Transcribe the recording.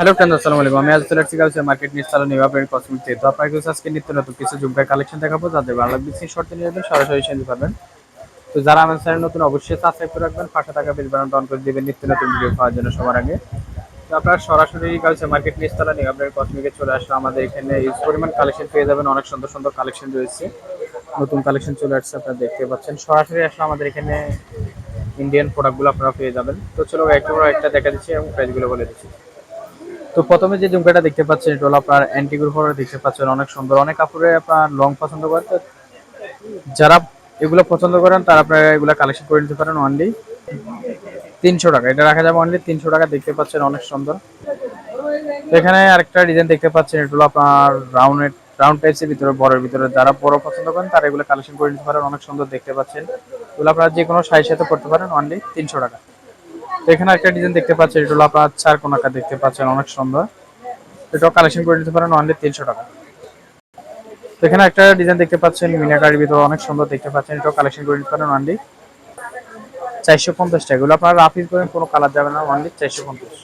Hello friend আসসালামু আলাইকুম। আমি আজকে চলে আসছি মার্কেট নিয়ে চালু নিউ আপনার কসমেটিক তো আপনার কাছে আজকে নিত্য নতুন কিছু জুমকার কালেকশন দেখাবো, যাদের ভালো লাগবে সেই শর্তে নিয়ে যাবেন সরাসরি সেন্ড পাবেন তো যারা আমার চ্যানেল নতুন, অবশ্যই সাবস্ক্রাইব করে রাখবেন, পাশে থাকা বেল বাটনটা অন করে দিবেন নিত্য নতুন ভিডিও পাওয়ার জন্য সবার আগে। তো আপনারা সরাসরি কালচে মার্কেট নিয়ে চালু নিউ আপনার কসমেটিকে চলে আসলে আমাদের এখানে ইউজ পরিমাণ কালেকশন পেয়ে যাবেন, অনেক সুন্দর সুন্দর কালেকশন রয়েছে। নতুন কালেকশন চলে আসছে, আপনারা দেখতে পাচ্ছেন। সরাসরি আসলে আমাদের এখানে ইন্ডিয়ান প্রোডাক্টগুলো আপনারা পেয়ে যাবেন। তো চলো, একটা একটা দেখা দিচ্ছি এবং প্রাইসগুলো বলে দিচ্ছি। তো প্রথমে যে ঝুমকাটা দেখতে পাচ্ছেন, এটা হলো আপনার অ্যান্টিগুর পরে দেখতে পাচ্ছেন, অনেক সুন্দর। অনেক কাপড়ে আপনার লং পছন্দ করেন যারা এগুলো পছন্দ করেন, তারা আপনারা এগুলো কালেকশন করে নিতে পারেন অনলি তিনশো টাকা। এটা রাখা যাবে অনলি তিনশো টাকা। দেখতে পাচ্ছেন অনেক সুন্দর। এখানে আরেকটা ডিজাইন দেখতে পাচ্ছেন, এটা হলো আপনার রাউন্ড রাউন্ড টাইপসের ভিতরে, বড়ের ভিতরে। যারা বড় পছন্দ করেন, তারা এগুলো কালেকশন করে নিতে পারেন। অনেক সুন্দর দেখতে পাচ্ছেন। এগুলো আপনারা যে কোনো সাইজ সাথে করতে পারেন অনলি তিনশো টাকা। এখানে একটা ডিজাইন দেখতে পাচ্ছেন, এটা হলো আপনার চার কোনাকা দেখতে পাচ্ছেন, অনেক সুন্দর। এটাও কালেকশন করে নিতে পারেন অনলি তিনশো টাকা। এখানে একটা ডিজাইন দেখতে পাচ্ছেন, মিনাকারির ভিতরে অনেক সুন্দর দেখতে পাচ্ছেন, এটাও কালেকশন করে নিতে পারেন অনলি চারশো পঞ্চাশ টাকা। এগুলো আপনারা রাফিজ করেন কোনো কালার যাবে না অনলি চারশো পঞ্চাশ।